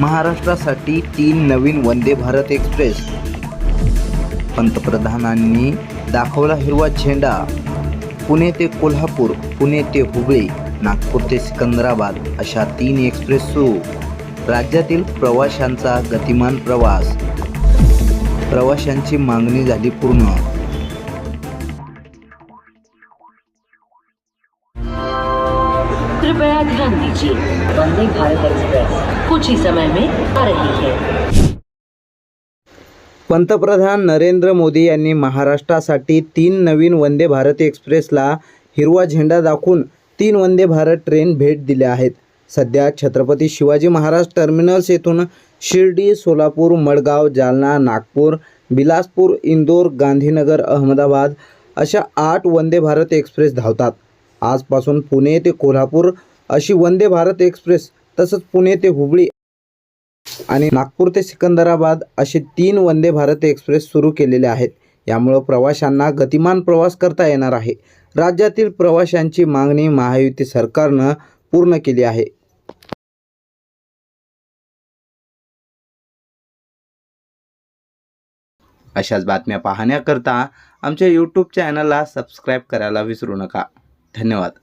महाराष्ट्रासाठी तीन नवीन वंदे भारत एक्सप्रेस. पंतप्रधानांनी दाखवला हिरवा झेंडा. पुणे ते कोल्हापूर पुणे ते हुबळी नागपूर ते सिकंदराबाद अशा तीन एक्सप्रेस सुरू. राज्यातील प्रवाशांचा गतिमान प्रवास. प्रवाशांची मागणी झाली पूर्ण. कृपया ध्यान दीजिए। वंदे भारत एक्सप्रेस। कुछ ही समय में आ रही है। पंतप्रधान नरेंद्र मोदी यांनी महाराष्ट्रासाठी तीन नवीन वंदे भारत एक्सप्रेसला हिरवा झेंडा दाखवून तीन वंदे भारत ट्रेन भेट दिल्या आहेत. सध्या छत्रपती शिवाजी महाराज टर्मिनल्स येथून शिर्डी सोलापूर मडगाव जालना नागपूर बिलासपूर इंदोर गांधीनगर अहमदाबाद अशा आठ वंदे भारत एक्सप्रेस धावतात. आजपासून पुणे ते कोल्हापूर अशी वंदे भारत एक्सप्रेस तसंच पुणे ते हुबळी आणि नागपूर ते सिकंदराबाद असे तीन वंदे भारत एक्सप्रेस सुरू केलेले आहेत. यामुळं प्रवाशांना गतिमान प्रवास करता येणार आहे. राज्यातील प्रवाशांची मागणी महायुती सरकारनं पूर्ण केली आहे. अशाच बातम्या पाहण्याकरता आमच्या यूट्यूब चॅनलला सबस्क्राईब करायला विसरू नका. धन्यवाद.